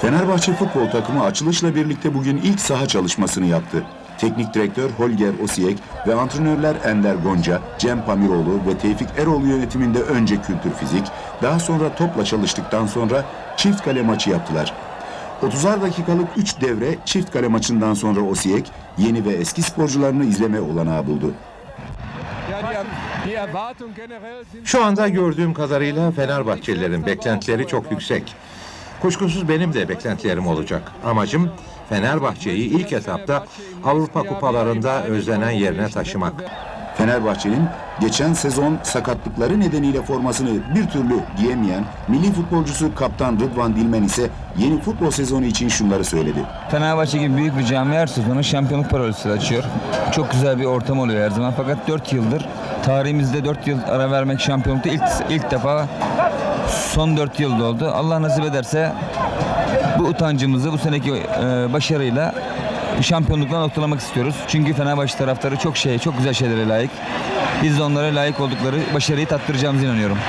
Fenerbahçe futbol takımı açılışla birlikte bugün ilk saha çalışmasını yaptı. Teknik direktör Holger Osiyek ve antrenörler Ender Gonca, Cem Pamiroğlu ve Tevfik Eroğlu yönetiminde önce kültür fizik, daha sonra topla çalıştıktan sonra çift kale maçı yaptılar. 30'ar dakikalık 3 devre çift kale maçından sonra Osiyek yeni ve eski sporcularını izleme olanağı buldu. Şu anda gördüğüm kadarıyla Fenerbahçelilerin beklentileri çok yüksek. Kuşkusuz benim de beklentilerim olacak. Amacım Fenerbahçe'yi ilk etapta Avrupa kupalarında özlenen yerine taşımak. Fenerbahçe'nin geçen sezon sakatlıkları nedeniyle formasını bir türlü giyemeyen milli futbolcusu kaptan Rıdvan Dilmen ise yeni futbol sezonu için şunları söyledi. Fenerbahçe gibi büyük bir cami her sezonu şampiyonluk parolası açıyor. Çok güzel bir ortam oluyor her zaman. Fakat 4 yıldır tarihimizde 4 yıl ara vermek şampiyonlukta ilk, ilk defa son 4 yılda oldu. Allah nasip ederse bu utancımızı bu seneki e, başarıyla şampiyonlukla noktalamak istiyoruz. Çünkü Fenerbahçe taraftarı çok şey, çok güzel şeylere layık. Biz de onlara layık oldukları başarıyı tattıracağımıza inanıyorum.